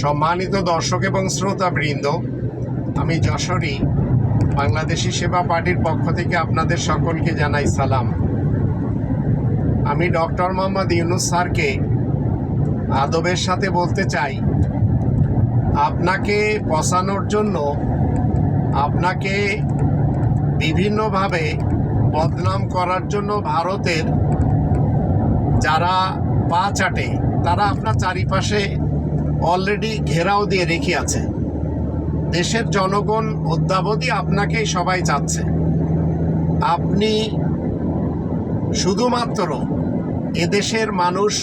সম্মানিত দর্শক এবং শ্রোতা বৃন্দ আমি যশোরী, বাংলাদেশি সেবা পার্টির পক্ষ থেকে আপনাদের সকলকে জানাই সালাম। আমি ডক্টর মোহাম্মদ ইউনুস স্যারকে আদবের সাথে বলতে চাই, আপনাকে পচানোর জন্য আপনাকে বিভিন্নভাবে বদনাম করার জন্য ভারতের যারা পা চাটে, তারা আপনার চারিপাশে অলরেডি ঘেরাও দিয়ে রেখে আছে দেশের জনগণ অদ্যাবধি আপনাকেই সবাই চাচ্ছে। আপনি শুধুমাত্র এদেশের মানুষ,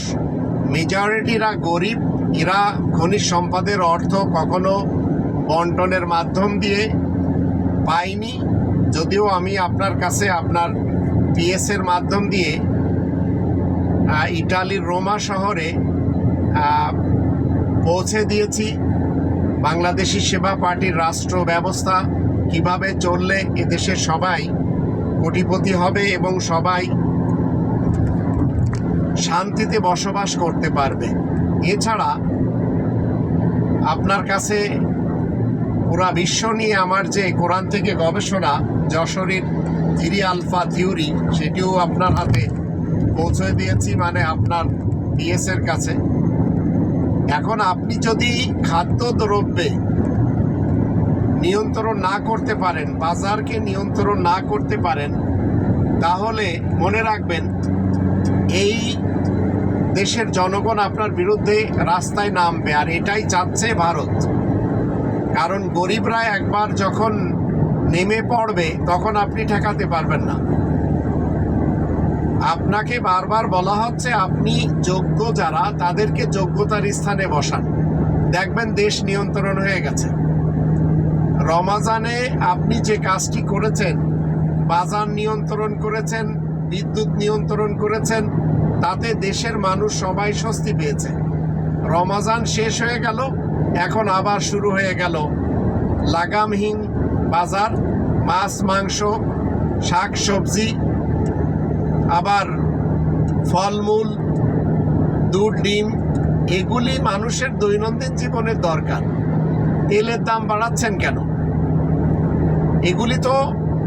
মেজরিটিরা গরিব, এরা খনিজ সম্পদের অর্থ কখনো বন্টনের মাধ্যম দিয়ে পাইনি যদিও আমি আপনার কাছে আপনার পিএসের মাধ্যম দিয়ে ইটালির রোমা শহরে পৌঁছে দিয়েছি। বাংলাদেশি সেবা পার্টির রাষ্ট্র ব্যবস্থা কীভাবে চললে এদেশের সবাই কোটিপতি হবে এবং সবাই শান্তিতে বসবাস করতে পারবে। এছাড়া আপনার কাছে পুরা বিশ্ব নিয়ে আমার যে কোরআন থেকে গবেষণা, যশোরের থিরি আলফা থিওরি, সেটিও আপনার হাতে পৌঁছে দিয়েছি মানে আপনার পিএসের কাছে। এখন আপনি যদি খাদ্য দ্রব্যে নিয়ন্ত্রণ না করতে পারেন, বাজারকে নিয়ন্ত্রণ না করতে পারেন, তাহলে মনে রাখবেন, এই দেশের জনগণ আপনার বিরুদ্ধে রাস্তায় নামবে। আর এটাই চাচ্ছে ভারত। কারণ গরিবরা একবার যখন নেমে পড়বে, তখন আপনি ঠেকাতে পারবেন না। আপনাকে বারবার বলা হচ্ছে, আপনি যোগ্য যারা, তাদেরকে যোগ্যতার স্থানে বসান। দেখবেন দেশ নিয়ন্ত্রণ হয়ে গেছে। রমাজানে আপনি যে কাজটি করেছেন, বাজার নিয়ন্ত্রণ করেছেন, বিদ্যুৎ নিয়ন্ত্রণ করেছেন, তাতে দেশের মানুষ সবাই স্বস্তি পেয়েছে। রমাজান শেষ হয়ে গেল, এখন আবার শুরু হয়ে গেল। লাগামহীন বাজার, মাছ, মাংস শাক সবজি আবার ফলমূল, দুধ, ডিম, এগুলি মানুষের দৈনন্দিন জীবনের দরকার। তেলের দাম বাড়াচ্ছেন কেন? এগুলি তো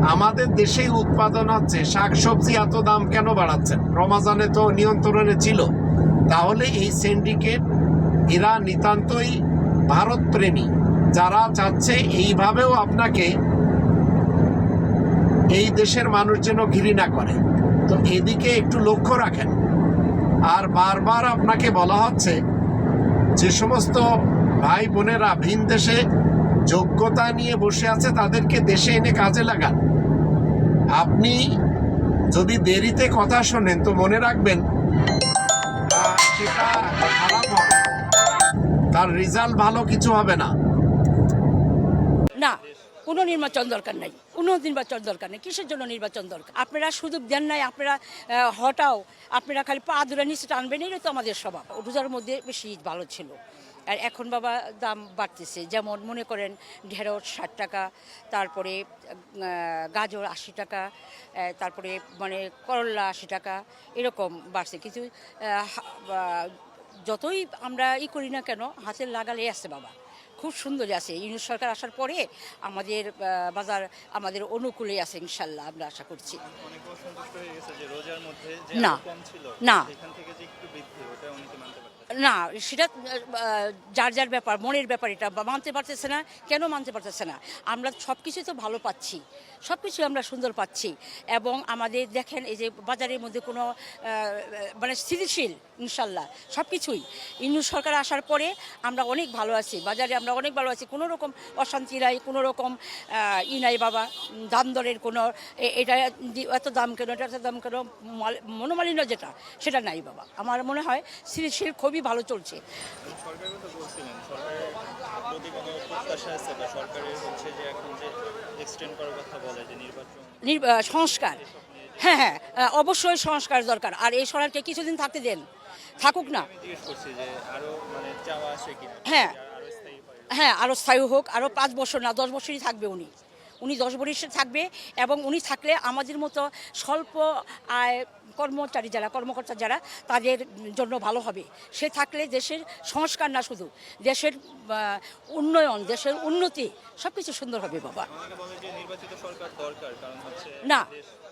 আমাদের দেশেই উৎপাদন হচ্ছে। শাকসবজি এত দাম কেন বাড়াচ্ছেন? রমাজানে তো নিয়ন্ত্রণে ছিল। তাহলে এই সিন্ডিকেট এরা নিতান্তই ভারতপ্রেমী। যারা চাচ্ছে এইভাবেও আপনাকে এই দেশের মানুষ যেন ঘৃণা করে। তো এদিকে একটু লক্ষ্য রাখেন। আর বারবার আপনাকে বলা হচ্ছে, যে সমস্ত ভাই বোনেরা ভিন দেশে যোগ্যতা নিয়ে বসে আছে, তাদেরকে দেশে এনে কাজে লাগান। আপনি যদি দেরিতে কথা শোনেন, তো মনে রাখবেন তার রেজাল্ট ভালো কিছু হবে না। না কোনো নির্বাচন দরকার নাই। কোনো নির্বাচন দরকার নেই। কিসের জন্য নির্বাচন দরকার? আপনারা সুযোগ দেন নাই, আপনারা হটাও। আপনারা খালি পা দূরে নিচে টানবেন, এটাই তো আমাদের স্বভাব। রোজার মধ্যে বেশি ভালো ছিল। আর এখন বাবা দাম বাড়তেছে। যেমন মনে করেন ঢেঁড়স ষাট টাকা, তারপরে গাজর আশি টাকা তারপরে মানে করল্লা আশি টাকা, এরকম বাড়ছে। বা- যতই আমরা ই করি না কেন, হাতের লাগালে আছে বাবা। খুব সুন্দর আছে। ইউনিট সরকার আসার পরে আমাদের বাজার আমাদের অনুকূলে আছে ইনশাল্লাহ আমরা আশা করছি। না, না। না সেটা যার যার ব্যাপার মনের ব্যাপার এটা মানতে পারতেছে না কেন মানতে পারতেছে না? আমরা সব কিছুই তো ভালো পাচ্ছি। সব কিছু আমরা সুন্দর পাচ্ছি। এবং আমাদের দেখেন এই যে বাজারের মধ্যে কোনো মানে স্থিতিশীল, ইনশাল্লাহ সব কিছুই ইন্নু সরকার আসার পরে আমরা অনেক ভালো আছি, বাজারে আমরা অনেক ভালো আছি। কোনো রকম অশান্তি নাই, কোনো রকম ই নাই বাবা, দাম দরের কোনো এটা এত দাম কেন, এটা এত দাম কেন মনোমালিন্য যেটা, সেটা নাই বাবা। আমার মনে হয় স্থিতিশীল, খুবই ভালো চলছে। সরকারের কথা বলছিলেন সরকারের প্রতি কোনো প্রত্যাশা আছে বা সরকারের হচ্ছে যে এখন যে এক্সটেন্ড করার কথা বলে যে নির্বাচন সংস্কার। হ্যাঁ হ্যাঁ অবশ্যই সংস্কার দরকার। আর এই সরকারকে কিছুদিন থাকতে দেন। থাকুক না। মানে হ্যাঁ। আরও স্থায়ী হ্যাঁ আরও স্থায়ী হোক আরও পাঁচ বছর না দশ বছরই থাকবে উনি। উনি দশ বছর থাকবে এবং উনি থাকলে আমাদের মতো স্বল্প আয় কর্মচারী যারা কর্মকর্তা যারা তাদের জন্য ভালো হবে। সে থাকলে দেশের সংস্কার না শুধু দেশের উন্নয়ন দেশের উন্নতি সব কিছু সুন্দর হবে বাবা। না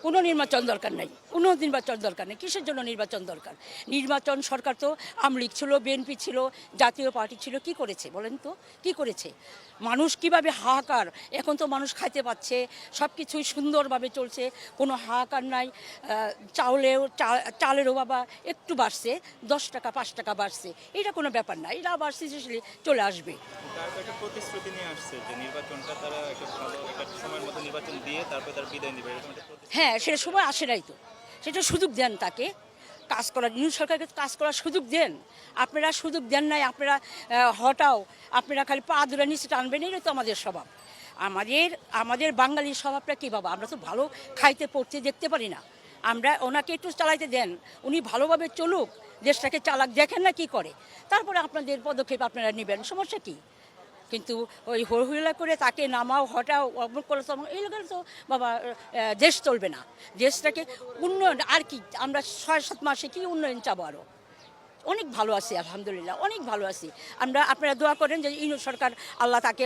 কোনো নির্বাচন দরকার নাই। কোনো নির্বাচন দরকার নেই। কিসের জন্য নির্বাচন দরকার? নির্বাচন সরকার তো আমলিগ ছিল বিএনপি ছিল জাতীয় পার্টি ছিল কি করেছে বলেন তো? কি করেছে? মানুষ কীভাবে হাহাকার? এখন তো মানুষ খাইতে পাচ্ছে সব কিছুই সুন্দরভাবে চলছে কোনো হাহাকার নাই। আহ, চাউলেও চা- চালেরও বাবা একটু বাড়ছে দশ টাকা পাঁচ টাকা বাড়ছে। এটা কোনো ব্যাপার না এটা আবার সিরিয়াসলি চলে আসবে। হ্যাঁ সেটা সময় আসে নাই তো। সেটা সুযোগ দেন তাকে। কাজ করার নিউ সরকারকে কাজ করার সুযোগ দেন। আপনারা সুযোগ দেন নাই আপনারা হটাও। আপনারা খালি পা দূরে নিচে টানবেন এটাই তো আমাদের স্বভাব। আমাদের আমাদের বাঙালির স্বভাবটা কী বাবা? আমরা তো ভালো খাইতে পড়তে দেখতে পারি না। আমরা ওনাকে একটু চালাইতে দেন। উনি ভালোভাবে চলুক, দেশটাকে চালাক, দেখেন না কি করে। তারপরে আপনাদের পদক্ষেপ আপনারা নেবেন, সমস্যা কী? কিন্তু ওই হইহুল্লা করে তাকে নামাও, হটাও, অমুক করে এইগুলো তো বাবা দেশ চলবে না। দেশটাকে উন্নয়ন, আর কি, আমরা ছয়, সাত মাসে কি উন্নয়ন চাবো আরও অনেক ভালো আছি, আলহামদুলিল্লাহ, অনেক ভালো আছি। আমরা আপনারা দোয়া করেন যে ইনু সরকার, আল্লাহ তাকে